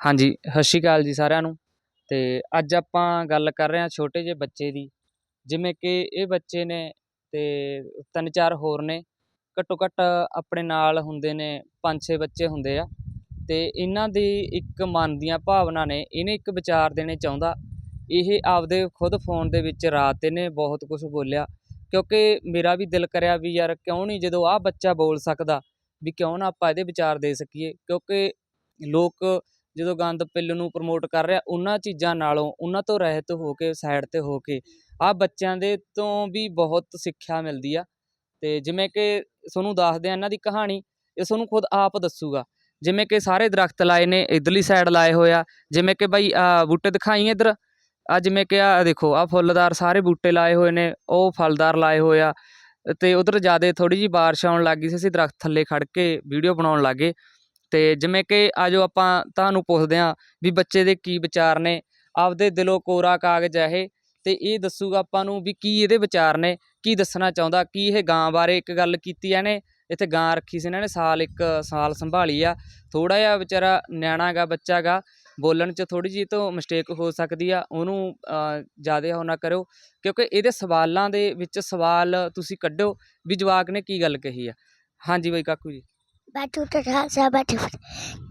ਹਾਂਜੀ, ਸਤਿ ਸ਼੍ਰੀ ਅਕਾਲ ਜੀ ਸਾਰਿਆਂ ਨੂੰ। ਤੇ ਅੱਜ ਆਪਾਂ ਗੱਲ ਕਰ ਰਹੇ ਹਾਂ ਛੋਟੇ ਜਿਹੇ ਬੱਚੇ ਦੀ। ਜਿਵੇਂ ਕਿ ਇਹ ਬੱਚੇ ਨੇ ਤੇ ਤਿੰਨ ਚਾਰ ਹੋਰ ਨੇ। ਘੱਟੋ ਘੱਟ ਆਪਣੇ ਨਾਲ ਹੁੰਦੇ ਨੇ ਪੰਜ ਛੇ ਬੱਚੇ ਹੁੰਦੇ ਆ। ਤੇ ਇਹਨਾਂ ਦੀ ਇੱਕ ਮਨ ਦੀਆਂ ਭਾਵਨਾ ਨੇ, ਇਹਨੇ ਇੱਕ ਵਿਚਾਰ ਦੇਣੇ ਚਾਹੁੰਦਾ। ਇਹ ਆਪਦੇ ਖੁਦ ਫੋਨ ਦੇ ਵਿੱਚ ਰਾਤ ਇਹਨੇ ਬਹੁਤ ਕੁਝ ਬੋਲਿਆ। ਕਿਉਂਕਿ ਮੇਰਾ ਵੀ ਦਿਲ ਕਰਿਆ ਵੀ ਯਾਰ ਕਿਉਂ ਨਹੀਂ ਜਦੋਂ ਆਹ ਬੱਚਾ ਬੋਲ ਸਕਦਾ, ਵੀ ਕਿਉਂ ਨਾ ਆਪਾਂ ਇਹਦੇ ਵਿਚਾਰ ਦੇ ਸਕੀਏ। ਕਿਉਂਕਿ ਲੋਕ ਜਦੋਂ ਗੰਦ ਪਿੱਲ ਨੂੰ ਪ੍ਰਮੋਟ ਕਰ ਰਿਹਾ, ਉਹਨਾਂ ਚੀਜ਼ਾਂ ਨਾਲੋਂ ਉਹਨਾਂ ਤੋਂ ਰਹਿਤ ਹੋ ਕੇ ਸਾਈਡ ਤੇ ਹੋ ਕੇ ਆਹ ਬੱਚਿਆਂ ਦੇ ਤੋਂ ਵੀ ਬਹੁਤ ਸਿੱਖਿਆ ਮਿਲਦੀ ਆ। ਅਤੇ ਜਿਵੇਂ ਕਿ ਤੁਹਾਨੂੰ ਦੱਸਦੇ ਆ ਇਹਨਾਂ ਦੀ ਕਹਾਣੀ, ਇਹ ਤੁਹਾਨੂੰ ਖੁਦ ਆਪ ਦੱਸੂਗਾ। ਜਿਵੇਂ ਕਿ ਸਾਰੇ ਦਰਖਤ ਲਾਏ ਨੇ, ਇਧਰਲੀ ਸਾਈਡ ਲਾਏ ਹੋਏ ਆ। ਜਿਵੇਂ ਕਿ ਬਾਈ, ਆ ਬੂਟੇ ਦਿਖਾਈ ਇੱਧਰ? ਆ ਜਿਵੇਂ ਕਿ ਆ ਦੇਖੋ, ਆ ਫੁੱਲਦਾਰ ਸਾਰੇ ਬੂਟੇ ਲਾਏ ਹੋਏ ਨੇ, ਉਹ ਫਲਦਾਰ ਲਾਏ ਹੋਏ ਆ। ਤੇ ਉਧਰ ਜ਼ਿਆਦਾ ਥੋੜੀ ਜੀ ਬਾਰਿਸ਼ ਆਉਣ ਲੱਗ ਗਈ ਸੀ, ਅਸੀਂ ਦਰਖਤ ਥੱਲੇ ਖੜ ਕੇ ਵੀਡੀਓ ਬਣਾਉਣ ਲੱਗੇ ਅਤੇ ਜਿਵੇਂ ਕਿ ਆ ਆਜੋ ਆਪਾਂ ਤੁਹਾਨੂੰ ਪੁੱਛਦੇ ਹਾਂ ਵੀ ਬੱਚੇ ਦੇ ਕੀ ਵਿਚਾਰ ਨੇ, ਆਪਦੇ ਦਿਲੋਂ ਕੋਰਾ ਕਾਗਜ਼ ਹੈ ਇਹ ਅਤੇ ਇਹ ਦੱਸੂਗਾ ਆਪਾਂ ਨੂੰ ਵੀ ਕੀ ਇਹਦੇ ਵਿਚਾਰ ਨੇ, ਕੀ ਦੱਸਣਾ ਚਾਹੁੰਦਾ, ਕੀ ਇਹ ਗਾਂ ਬਾਰੇ ਇੱਕ ਗੱਲ ਕੀਤੀ ਆ ਇਹਨੇ, ਇੱਥੇ ਗਾਂ ਰੱਖੀ ਸੀ ਇਹਨਾਂ ਨੇ, ਸਾਲ ਇੱਕ ਸਾਲ ਸੰਭਾਲੀ ਆ, ਥੋੜ੍ਹਾ ਜਿਹਾ ਵਿਚਾਰਾ ਨਿਆਣਾ ਗਾ, ਬੱਚਾ ਗਾ, ਬੋਲਣ 'ਚ ਥੋੜ੍ਹੀ ਜਿਹੀ ਤੋਂ ਮਿਸਟੇਕ ਹੋ ਸਕਦੀ ਆ, ਉਹਨੂੰ ਜ਼ਿਆਦਾ ਉਹ ਨਾ ਕਰਿਓ, ਕਿਉਂਕਿ ਇਹਦੇ ਸਵਾਲਾਂ ਦੇ ਵਿੱਚ ਸਵਾਲ ਤੁਸੀਂ ਕੱਢੋ ਵੀ ਜਵਾਕ ਨੇ ਕੀ ਗੱਲ ਕਹੀ ਆ। ਹਾਂਜੀ ਬਾਈ ਕਾਕੂ ਜੀ। ਬੈਠੋ ਖਾਲਸਾ ਬੈਠੋ।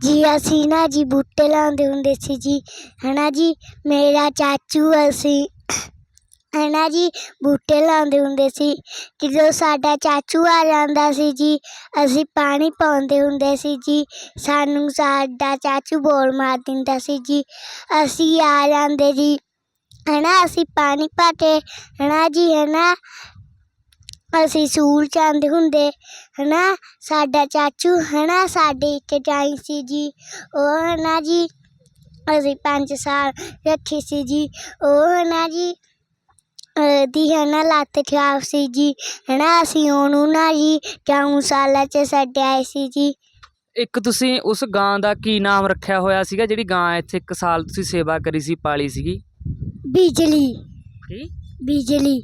ਜੀ ਅਸੀਂ ਨਾ ਜੀ ਬੂਟੇ ਲਾਉਂਦੇ ਹੁੰਦੇ ਸੀ ਜੀ। ਹਨਾ ਜੀ? ਮੇਰਾ ਚਾਚੂ ਅਸੀਂ ਹਨਾ ਜੀ? ਬੂਟੇ ਲਾਉਂਦੇ ਹੁੰਦੇ ਸੀ। ਜਦੋਂ ਸਾਡਾ ਚਾਚੂ ਆ ਜਾਂਦਾ ਸੀ ਜੀ, ਅਸੀਂ ਪਾਣੀ ਪਾਉਂਦੇ ਹੁੰਦੇ ਸੀ ਜੀ। ਸਾਨੂੰ ਸਾਡਾ ਚਾਚੂ ਬੋਲ ਮਾਰ ਦਿੰਦਾ ਸੀ ਜੀ। ਅਸੀਂ ਆ ਜਾਂਦੇ ਜੀ। ਹਨਾ ਅਸੀਂ ਪਾਣੀ ਪਾ ਕੇ, ਹਨਾ ਜੀ, ਹਨਾ? ਅਸੀਂ ਸਕੂਲ ਜਾਂਦੇ ਹੁੰਦੇ ਹਨਾ? ਸਾਡਾ ਚਾਚੂ ਹਨਾ? ਸਾਡੇ ਇੱਕ ਟਾਈਮ ਸੀ ਜੀ। ਉਹ ਹਨਾ ਜੀ? ਅਸੀਂ ਪੰਜ ਸਾਲ ਰੱਖੀ ਸੀ ਜੀ। ਉਹ ਹਨਾ ਜੀ? ਦੀ ਹਨਾ ਲੱਤ ਖਰਾਬ ਸੀ ਜੀ। ਹਨਾ? ਅਸੀਂ ਉਹਨੂੰ ਨਾ ਜੀ? ਚੌਂ ਸਾਲਾਂ 'ਚ ਛੱਡਿਆ ਸੀ ਜੀ। ਇੱਕ ਤੁਸੀਂ ਉਸ ਗਾਂ ਦਾ ਕੀ ਨਾਮ ਰੱਖਿਆ ਹੋਇਆ ਸੀਗਾ ਜਿਹੜੀ ਗਾਂ ਇੱਥੇ ਇੱਕ ਸਾਲ ਤੁਸੀਂ ਸੇਵਾ ਕਰੀ ਸੀ ਪਾਲੀ ਸੀਗੀ? ਬਿਜਲੀ। ਕੀ? ਬਿਜਲੀ।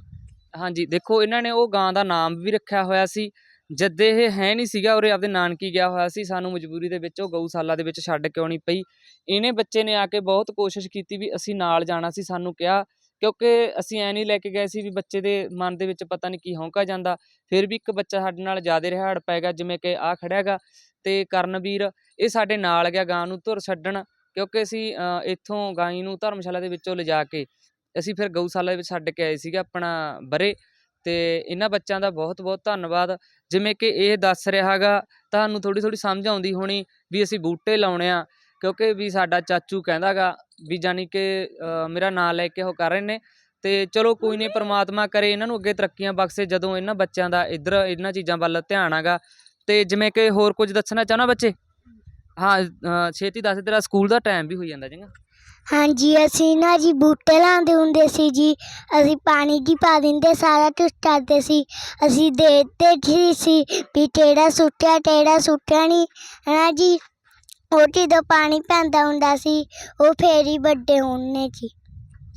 ਹਾਂਜੀ, ਦੇਖੋ ਇਹਨਾਂ ਨੇ ਉਹ ਗਾਂ ਦਾ ਨਾਮ ਵੀ ਰੱਖਿਆ ਹੋਇਆ ਸੀ। ਜਦ ਇਹ ਹੈ ਨਹੀਂ ਸੀਗਾ, ਉਰੇ ਆਪਦੇ ਨਾਨਕੀ ਗਿਆ ਹੋਇਆ ਸੀ। ਸਾਨੂੰ ਮਜਬੂਰੀ ਦੇ ਵਿੱਚ ਉਹ ਗਊਸ਼ਾਲਾ ਦੇ ਵਿੱਚ ਛੱਡ ਕੇ ਆਉਣੀ ਪਈ। ਇਹਨੇ ਬੱਚੇ ਨੇ ਆ ਕੇ ਬਹੁਤ ਕੋਸ਼ਿਸ਼ ਕੀਤੀ ਵੀ ਅਸੀਂ ਨਾਲ ਜਾਣਾ ਸੀ, ਸਾਨੂੰ ਕਿਹਾ, ਕਿਉਂਕਿ ਅਸੀਂ ਐ ਨਹੀਂ ਲੈ ਕੇ ਗਏ ਸੀ ਵੀ ਬੱਚੇ ਦੇ ਮਨ ਦੇ ਵਿੱਚ ਪਤਾ ਨਹੀਂ ਕੀ ਹੌਂਕਾ ਜਾਂਦਾ। ਫਿਰ ਵੀ ਇੱਕ ਬੱਚਾ ਸਾਡੇ ਨਾਲ ਜ਼ਿਆਦਾ ਰਿਹਾੜ ਪੈ ਜਿਵੇਂ ਕਿ ਆ ਖੜਿਆਗਾ ਤੇ ਕਰਨਵੀਰ, ਇਹ ਸਾਡੇ ਨਾਲ ਗਿਆ ਗਾਂ ਨੂੰ ਧੁਰ ਛੱਡਣ, ਕਿਉਂਕਿ ਅਸੀਂ ਇੱਥੋਂ ਗਾਈ ਨੂੰ ਧਰਮਸ਼ਾਲਾ ਦੇ ਵਿੱਚੋਂ ਲਿਜਾ ਕੇ ਅਸੀਂ ਫਿਰ ਗਊਸ਼ਾਲਾ ਵਿੱਚ ਛੱਡ ਕੇ ਆਏ ਸੀਗੇ ਆਪਣਾ ਬਰੇ ਤੇ ਇਹਨਾਂ ਬੱਚਿਆਂ ਦਾ ਬਹੁਤ ਬਹੁਤ ਧੰਨਵਾਦ। ਜਿਵੇਂ ਕਿ ਇਹ ਦੱਸ ਰਿਹਾਗਾ ਤੁਹਾਨੂੰ ਥੋੜੀ ਥੋੜੀ ਸਮਝ ਆਉਂਦੀ ਹੋਣੀ ਵੀ ਅਸੀਂ ਬੂਟੇ ਲਾਉਣੇ ਆ, ਕਿਉਂਕਿ ਵੀ ਸਾਡਾ ਚਾਚੂ ਕਹਿੰਦਾਗਾ ਵੀ ਜਾਨੀ ਕਿ ਮੇਰਾ ਨਾਂ ਲੈ ਕੇ ਉਹ ਕਰ ਰਹੇ ਨੇ। ਤੇ ਚਲੋ ਕੋਈ ਨਹੀਂ, ਪ੍ਰਮਾਤਮਾ ਕਰੇ ਇਹਨਾਂ ਨੂੰ ਅੱਗੇ ਤਰੱਕੀਆਂ ਬਖਸ਼ੇ ਜਦੋਂ ਇਹਨਾਂ ਬੱਚਿਆਂ ਦਾ ਇੱਧਰ ਇਹਨਾਂ ਚੀਜ਼ਾਂ ਵੱਲ ਧਿਆਨ ਆਗਾ ਤੇ ਜਿਵੇਂ ਕਿ ਹੋਰ ਕੁਝ ਦੱਸਣਾ ਚਾਹਣਾ ਬੱਚੇ? ਹਾਂ ਛੇਤੀ ਦੱਸ, ਤੇਰਾ ਸਕੂਲ ਦਾ ਟਾਈਮ ਵੀ ਹੋਈ ਜਾਂਦਾ ਚੰਗਾ। ਹਾਂਜੀ, ਅਸੀਂ ਨਾ ਜੀ ਬੂਟੇ ਲਾਉਂਦੇ ਹੁੰਦੇ ਸੀ ਜੀ। ਅਸੀਂ ਪਾਣੀ ਜੀ ਪਾ ਦਿੰਦੇ, ਸਾਰਾ ਕੁਛ ਕਰਦੇ ਸੀ। ਅਸੀਂ ਦੇਖਦੇ ਹੀ ਸੀ ਵੀ ਕਿਹੜਾ ਸੁੱਟਿਆ ਕਿਹੜਾ ਸੁੱਟਿਆ ਨਹੀਂ। ਹੈ ਨਾ ਜੀ? ਉਹ ਜਦੋਂ ਪਾਣੀ ਪੈਂਦਾ ਹੁੰਦਾ ਸੀ, ਉਹ ਫਿਰ ਹੀ ਵੱਡੇ ਹੋਣੇ ਜੀ।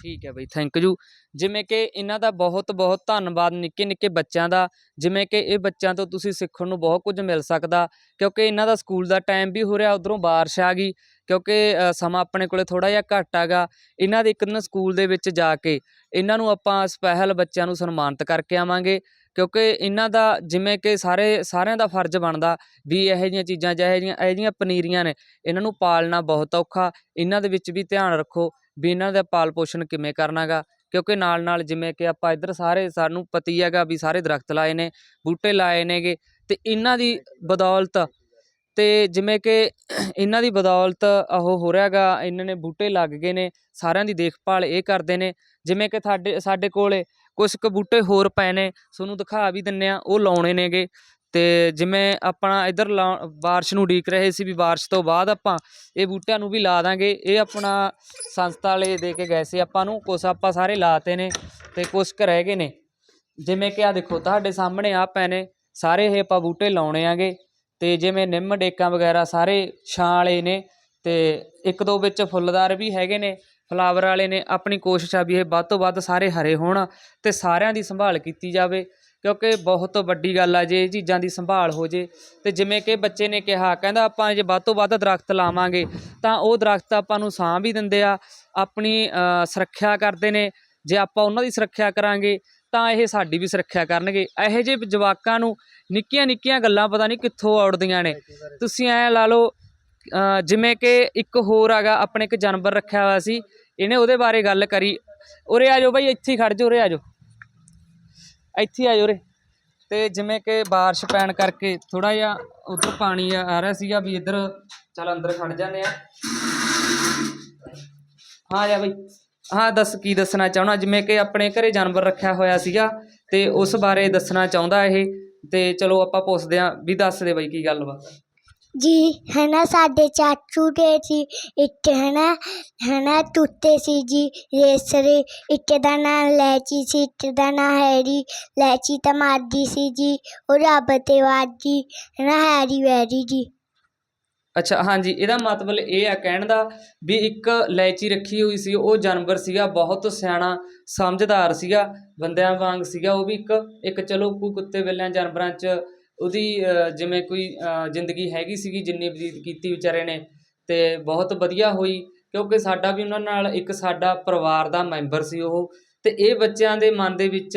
ਠੀਕ ਹੈ ਬਈ ਥੈਂਕ ਯੂ ਜਿਵੇਂ ਕਿ ਇਹਨਾਂ ਦਾ ਬਹੁਤ ਬਹੁਤ ਧੰਨਵਾਦ ਨਿੱਕੇ ਨਿੱਕੇ ਬੱਚਿਆਂ ਦਾ। ਜਿਵੇਂ ਕਿ ਇਹ ਬੱਚਿਆਂ ਤੋਂ ਤੁਸੀਂ ਸਿੱਖਣ ਨੂੰ ਬਹੁਤ ਕੁਝ ਮਿਲ ਸਕਦਾ, ਕਿਉਂਕਿ ਇਹਨਾਂ ਦਾ ਸਕੂਲ ਦਾ ਟਾਈਮ ਵੀ ਹੋ ਰਿਹਾ, ਉਧਰੋਂ ਬਾਰਿਸ਼ ਆ ਗਈ, ਕਿਉਂਕਿ ਸਮਾਂ ਆਪਣੇ ਕੋਲੇ ਥੋੜਾ ਜਿਹਾ ਘੱਟ ਆਗਾ ਇਹਨਾਂ ਦੇ ਇੱਕ ਦਿਨ ਸਕੂਲ ਦੇ ਵਿੱਚ ਜਾ ਕੇ ਇਹਨਾਂ ਨੂੰ ਆਪਾਂ ਸਪੈਸ਼ਲ ਬੱਚਿਆਂ ਨੂੰ ਸਨਮਾਨਿਤ ਕਰਕੇ ਆਵਾਂਗੇ, ਕਿਉਂਕਿ ਇਹਨਾਂ ਦਾ ਜਿਵੇਂ ਕਿ ਸਾਰੇ, ਸਾਰਿਆਂ ਦਾ ਫਰਜ਼ ਬਣਦਾ ਵੀ ਇਹੋ ਜਿਹੀਆਂ ਚੀਜ਼ਾਂ, ਜਿਹੋ ਜਿਹੀਆਂ, ਇਹੋ ਜਿਹੀਆਂ ਪਨੀਰੀਆਂ ਨੇ, ਇਹਨਾਂ ਨੂੰ ਪਾਲਣਾ ਬਹੁਤ ਔਖਾ। ਇਹਨਾਂ ਦੇ ਵਿੱਚ ਵੀ ਧਿਆਨ ਰੱਖੋ। ਵੀ ਇਹਨਾਂ ਦਾ ਪਾਲ ਪੋਸ਼ਣ ਕਿਵੇਂ ਕਰਨਾ ਗਾ? ਕਿਉਂਕਿ ਨਾਲ ਨਾਲ ਜਿਵੇਂ ਕਿ ਆਪਾਂ ਇੱਧਰ ਸਾਰੇ ਸਾਨੂੰ ਪਤੀ ਹੈਗਾ ਵੀ ਸਾਰੇ ਦਰਖਤ ਲਾਏ ਨੇ, ਬੂਟੇ ਲਾਏ ਨੇਗੇ ਅਤੇ ਇਹਨਾਂ ਦੀ ਬਦੌਲਤ ਅਤੇ ਜਿਵੇਂ ਕਿ ਇਹਨਾਂ ਦੀ ਬਦੌਲਤ ਉਹ ਹੋ ਰਿਹਾ ਗਾ, ਇਹਨਾਂ ਨੇ ਬੂਟੇ ਲੱਗ ਗਏ ਨੇ, ਸਾਰਿਆਂ ਦੀ ਦੇਖਭਾਲ ਇਹ ਕਰਦੇ ਨੇ। ਜਿਵੇਂ ਕਿ ਸਾਡੇ ਸਾਡੇ ਕੋਲ ਕੁਝ ਕੁ ਬੂਟੇ ਹੋਰ ਪਏ ਨੇ, ਤੁਹਾਨੂੰ ਦਿਖਾ ਵੀ ਦਿੰਨੇ ਆ, ਉਹ ਲਾਉਣੇ ਨੇਗੇ। ਅਤੇ ਜਿਵੇਂ ਆਪਣਾ ਇਧਰ ਬਾਰਿਸ਼ ਨੂੰ ਉਡੀਕ ਰਹੇ ਸੀ ਵੀ ਬਾਰਿਸ਼ ਤੋਂ ਬਾਅਦ ਆਪਾਂ ਇਹ ਬੂਟਿਆਂ ਨੂੰ ਵੀ ਲਾ ਦਾਂਗੇ। ਇਹ ਆਪਣਾ ਸੰਸਥਾ ਵਾਲੇ ਦੇ ਕੇ ਗਏ ਸੀ ਆਪਾਂ ਨੂੰ, ਕੁਛ ਆਪਾਂ ਸਾਰੇ ਲਾਤੇ ਨੇ ਅਤੇ ਕੁਛ ਕੁ ਰਹਿ ਗਏ ਨੇ। ਜਿਵੇਂ ਕਿ ਆ ਦੇਖੋ, ਤੁਹਾਡੇ ਸਾਹਮਣੇ ਆ ਪਏ ਨੇ ਸਾਰੇ ਇਹ ਆਪਾਂ ਬੂਟੇ ਲਾਉਣੇ ਆਗੇ ਅਤੇ ਜਿਵੇਂ ਨਿੰਮ ਡੇਕਾਂ ਵਗੈਰਾ ਸਾਰੇ ਛਾਂ ਵਾਲੇ ਨੇ ਅਤੇ ਇੱਕ ਦੋ ਵਿੱਚ ਫੁੱਲਦਾਰ ਵੀ ਹੈਗੇ ਨੇ, ਫਲਾਵਰ ਵਾਲੇ ਨੇ, ਆਪਣੀ ਕੋਸ਼ਿਸ਼ ਆ ਵੀ ਇਹ ਵੱਧ ਤੋਂ ਵੱਧ ਸਾਰੇ ਹਰੇ ਹੋਣ ਅਤੇ ਸਾਰਿਆਂ ਦੀ ਸੰਭਾਲ ਕੀਤੀ ਜਾਵੇ। ਕਿਉਂਕਿ ਬਹੁਤ ਵੱਡੀ ਗੱਲ ਆ ਜੇ ਇਹ ਚੀਜ਼ਾਂ ਦੀ ਸੰਭਾਲ ਹੋ ਜੇ। ਤੇ ਜਿਵੇਂ ਕਿ ਬੱਚੇ ਨੇ ਕਿਹਾ, ਕਹਿੰਦਾ ਆਪਾਂ ਜੇ ਵੱਧ ਤੋਂ ਵੱਧ ਦਰਖਤ ਲਾਵਾਂਗੇ, ਤਾਂ ਉਹ ਦਰਖਤ ਆਪਾਂ ਨੂੰ ਛਾਂ ਵੀ ਦਿੰਦੇ ਆ, ਆਪਣੀ ਸੁਰੱਖਿਆ ਕਰਦੇ ਨੇ। ਜੇ ਆਪਾਂ ਉਹਨਾਂ ਦੀ ਸੁਰੱਖਿਆ ਕਰਾਂਗੇ, ਤਾਂ ਇਹ ਸਾਡੀ ਵੀ ਸੁਰੱਖਿਆ ਕਰਨਗੇ। ਇਹੋ ਜਿਹੇ ਜਵਾਕਾਂ ਨੂੰ ਨਿੱਕੀਆਂ ਨਿੱਕੀਆਂ ਗੱਲਾਂ ਪਤਾ ਨਹੀਂ ਕਿੱਥੋਂ ਔੜਦੀਆਂ ਨੇ। ਤੁਸੀਂ ਐ ਲਾ ਲਓ ਜਿਵੇਂ ਕਿ ਇੱਕ ਹੋਰ ਹੈਗਾ, ਆਪਣੇ ਇੱਕ ਜਾਨਵਰ ਰੱਖਿਆ ਹੋਇਆ ਸੀ, ਇਹਨੇ ਉਹਦੇ ਬਾਰੇ ਗੱਲ ਕਰੀ। ਉਰੇ ਆ ਜਾਓ ਬਈ, ਇੱਥੇ ਹੀ ਖੜ ਜਾਓ, ਉਰੇ ਆ ਜਾਓ। ਇੱਥੇ ਹੀ ਆ ਉਰੇ ਤੇ ਜਿਵੇਂ ਕਿ ਬਾਰਿਸ਼ ਪੈਣ ਕਰਕੇ ਥੋੜਾ ਜਿਹਾ ਉਧਰ ਪਾਣੀ ਆ ਰਿਹਾ ਸੀਗਾ ਵੀ ਇੱਧਰ ਚੱਲ ਅੰਦਰ ਖੜ ਜਾਂਦੇ ਆ ਹਾਂ ਜਾ ਬਈ। ਹਾਂ, ਦੱਸ ਕੀ ਦੱਸਣਾ ਚਾਹੁੰਦਾ? ਜਿਵੇਂ ਕਿ ਆਪਣੇ ਘਰੇ ਜਾਨਵਰ ਰੱਖਿਆ ਹੋਇਆ ਸੀਗਾ ਤੇ ਉਸ ਬਾਰੇ ਦੱਸਣਾ ਚਾਹੁੰਦਾ ਇਹ। ਤੇ ਚਲੋ ਆਪਾਂ ਪੁੱਛਦੇ ਹਾਂ ਵੀ ਦੱਸ ਦੇ ਬਈ ਕੀ ਗੱਲਬਾਤ ਆ। ਜੀ, ਹਨਾ, ਸਾਡੇ ਚਾਚੂ ਦੇ ਸੀ, ਇੱਕ, ਹਨਾ ਹਨਾ, ਤੁੱਤੇ ਸੀ ਜੀ, ਰੇਸਰੇ, ਇੱਕ ਦਾ ਨਾਂ ਲੈਚੀ ਸੀ, ਇੱਕ ਦਾ ਨਾਂ ਹੈਰੀ, ਲੈਚੀ ਤਾਂ ਮਾਰਦੀ ਸੀ ਜੀ, ਉਹ ਰੱਬ ਤੇ ਵਾਜੀ ਹਨਾ, ਹੈਰੀ ਵੈਰੀ ਜੀ ਅੱਛਾ, ਹਾਂਜੀ, ਇਹਦਾ ਮਤਲਬ ਇਹ ਆ ਕਹਿਣ ਦਾ ਵੀ ਇੱਕ ਲੈਚੀ ਰੱਖੀ ਹੋਈ ਸੀ, ਉਹ ਜਾਨਵਰ ਸੀਗਾ, ਬਹੁਤ ਸਿਆਣਾ, ਸਮਝਦਾਰ ਸੀਗਾ, ਬੰਦਿਆਂ ਵਾਂਗ ਸੀਗਾ, ਉਹ ਵੀ ਇੱਕ ਇੱਕ ਚਲੋ ਕੋਈ ਕੁੱਤੇ ਬਿੱਲਿਆਂ ਜਾਨਵਰਾਂ 'ਚ ਉਹਦੀ ਜਿਵੇਂ ਕੋਈ ਜ਼ਿੰਦਗੀ ਹੈਗੀ ਸੀਗੀ ਜਿੰਨੀ ਬਤੀਤ ਕੀਤੀ ਵਿਚਾਰੇ ਨੇ ਅਤੇ ਬਹੁਤ ਵਧੀਆ ਹੋਈ, ਕਿਉਂਕਿ ਸਾਡਾ ਵੀ ਉਹਨਾਂ ਨਾਲ ਇੱਕ ਸਾਡਾ ਪਰਿਵਾਰ ਦਾ ਮੈਂਬਰ ਸੀ ਉਹ ਅਤੇ ਇਹ ਬੱਚਿਆਂ ਦੇ ਮਨ ਦੇ ਵਿੱਚ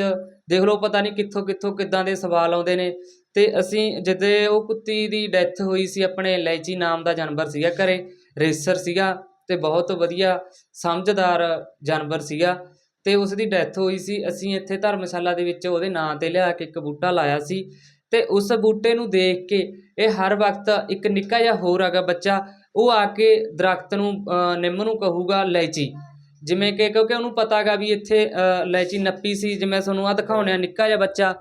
ਦੇਖ ਲਓ ਪਤਾ ਨਹੀਂ ਕਿੱਥੋਂ ਕਿੱਥੋਂ ਕਿੱਦਾਂ ਦੇ ਸਵਾਲ ਆਉਂਦੇ ਨੇ ਅਤੇ ਅਸੀਂ ਜਦੋਂ ਉਹ ਕੁੱਤੀ ਦੀ ਡੈਥ ਹੋਈ ਸੀ ਆਪਣੇ ਲੈਚੀ ਨਾਮ ਦਾ ਜਾਨਵਰ ਸੀਗਾ ਘਰੇ, ਰੇਸਰ ਸੀਗਾ ਅਤੇ ਬਹੁਤ ਵਧੀਆ ਸਮਝਦਾਰ ਜਾਨਵਰ ਸੀਗਾ ਅਤੇ ਉਸ ਦੀ ਡੈਥ ਹੋਈ ਸੀ, ਅਸੀਂ ਇੱਥੇ ਧਰਮਸ਼ਾਲਾ ਦੇ ਵਿੱਚ ਉਹਦੇ ਨਾਂ ਤੇ ਲਿਆ ਕੇ ਇੱਕ ਬੂਟਾ ਲਾਇਆ ਸੀ ਅਤੇ ਉਸ ਬੂਟੇ ਨੂੰ ਦੇਖ ਕੇ ਇਹ ਹਰ ਵਕਤ ਇੱਕ ਨਿੱਕਾ ਜਿਹਾ ਹੋਰ ਹੈਗਾ ਬੱਚਾ ਉਹ ਆ ਕੇ ਦਰਖਤ ਨੂੰ ਨਿੰਮ ਨੂੰ ਕਹੂਗਾ ਲੈਚੀ ਜਿਵੇਂ ਕਿ ਕਿਉਂਕਿ ਉਹਨੂੰ ਪਤਾ ਗਾ ਵੀ ਇੱਥੇ ਅ, ਨੱਪੀ ਸੀ ਜਿਵੇਂ ਤੁਹਾਨੂੰ ਆ ਦਿਖਾਉਣੇ ਆ ਨਿੱਕਾ ਜਿਹਾ ਬੱਚਾ।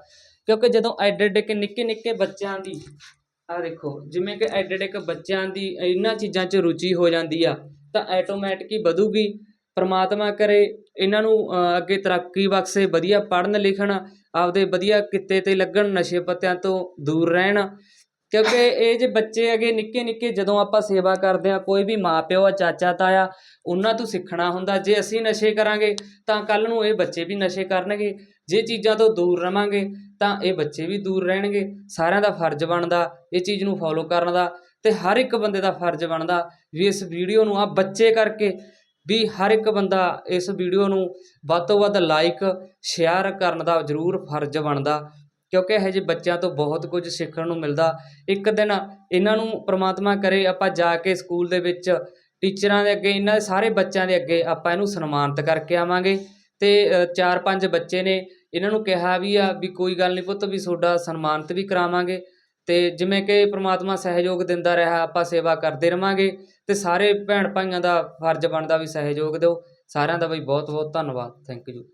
ਕਿਉਂਕਿ ਜਦੋਂ ਐਡੇ ਐਡੇ ਕੇ ਨਿੱਕੇ ਨਿੱਕੇ ਬੱਚਿਆਂ ਦੀ ਆ ਦੇਖੋ ਜਿਵੇਂ ਕਿ ਐਡੇ ਐਡੇ ਕੇ ਬੱਚਿਆਂ ਦੀ ਇਹਨਾਂ ਚੀਜ਼ਾਂ 'ਚ ਰੁਚੀ ਹੋ ਜਾਂਦੀ ਆ ਤਾਂ ਆਟੋਮੈਟਿਕ ਹੀ ਵਧੂਗੀ ਪਰਮਾਤਮਾ ਕਰੇ ਇਹਨਾਂ ਨੂੰ ਅੱਗੇ ਤਰੱਕੀ ਬਖਸ਼ੇ ਵਧੀਆ ਪੜ੍ਹਨ, ਲਿਖਣ, ਆਪਦੇ ਵਧੀਆ ਕਿੱਤੇ ਤੇ ਲੱਗਣ, ਨਸ਼ੇ ਪੱਤਿਆਂ ਤੋਂ ਦੂਰ ਰਹਿਣ। ਕਿਉਂਕਿ ਇਹ ਜੇ ਬੱਚੇ ਹੈਗੇ ਨਿੱਕੇ ਨਿੱਕੇ, ਜਦੋਂ ਆਪਾਂ ਸੇਵਾ ਕਰਦੇ ਆ ਕੋਈ ਵੀ ਮਾਪਿਓ ਆ, ਚਾਚਾ ਤਾਇਆ, ਉਹਨਾਂ ਤੋਂ ਸਿੱਖਣਾ ਹੁੰਦਾ। ਜੇ ਅਸੀਂ ਨਸ਼ੇ ਕਰਾਂਗੇ, ਤਾਂ ਕੱਲ ਨੂੰ ਇਹ ਬੱਚੇ ਵੀ ਨਸ਼ੇ ਕਰਨਗੇ। ਜੇ ਚੀਜ਼ਾਂ ਤੋਂ ਦੂਰ ਰਵਾਂਗੇ, ਤਾਂ ਇਹ ਬੱਚੇ ਵੀ ਦੂਰ ਰਹਿਣਗੇ। ਸਾਰਿਆਂ ਦਾ ਫਰਜ਼ ਬਣਦਾ ਇਹ ਚੀਜ਼ ਨੂੰ ਫੋਲੋ ਕਰਨ ਦਾ ਤੇ ਹਰ ਇੱਕ ਬੰਦੇ ਦਾ ਫਰਜ਼ ਬਣਦਾ ਵੀ ਇਸ ਵੀਡੀਓ ਨੂੰ ਆ ਬੱਚੇ ਕਰਕੇ ਵੀ ਹਰ ਇੱਕ ਬੰਦਾ ਇਸ ਵੀਡੀਓ ਨੂੰ ਵੱਧ ਤੋਂ ਵੱਧ ਲਾਈਕ ਸ਼ੇਅਰ ਕਰਨ ਦਾ ਜ਼ਰੂਰ ਫਰਜ਼ ਬਣਦਾ, ਕਿਉਂਕਿ ਇਹੋ ਜਿਹੇ ਬੱਚਿਆਂ ਤੋਂ ਬਹੁਤ ਕੁਝ ਸਿੱਖਣ ਨੂੰ ਮਿਲਦਾ। ਇੱਕ ਦਿਨ ਇਹਨਾਂ ਨੂੰ ਪ੍ਰਮਾਤਮਾ ਕਰੇ ਆਪਾਂ ਜਾ ਕੇ ਸਕੂਲ ਦੇ ਵਿੱਚ ਟੀਚਰਾਂ ਦੇ ਅੱਗੇ, ਇਹਨਾਂ ਦੇ ਸਾਰੇ ਬੱਚਿਆਂ ਦੇ ਅੱਗੇ ਆਪਾਂ ਇਹਨੂੰ ਸਨਮਾਨਿਤ ਕਰਕੇ ਆਵਾਂਗੇ। ਤੇ ਚਾਰ ਪੰਜ ਬੱਚੇ ਨੇ, ਇਹਨਾਂ ਨੂੰ ਕਿਹਾ ਵੀ ਆ ਵੀ ਕੋਈ ਗੱਲ ਨਹੀਂ ਪੁੱਤ, ਵੀ ਤੁਹਾਡਾ ਸਨਮਾਨਿਤ ਵੀ ਕਰਾਵਾਂਗੇ। ਅਤੇ ਜਿਵੇਂ ਕਿ ਪਰਮਾਤਮਾ ਸਹਿਯੋਗ ਦਿੰਦਾ ਰਿਹਾ, ਆਪਾਂ ਸੇਵਾ ਕਰਦੇ ਰਵਾਂਗੇ ਅਤੇ ਸਾਰੇ ਭੈਣ ਭਾਈਆਂ ਦਾ ਫਰਜ਼ ਬਣਦਾ ਵੀ ਸਹਿਯੋਗ ਦਿਓ। ਸਾਰਿਆਂ ਦਾ ਬਈ ਬਹੁਤ ਬਹੁਤ ਧੰਨਵਾਦ ਥੈਂਕ ਯੂ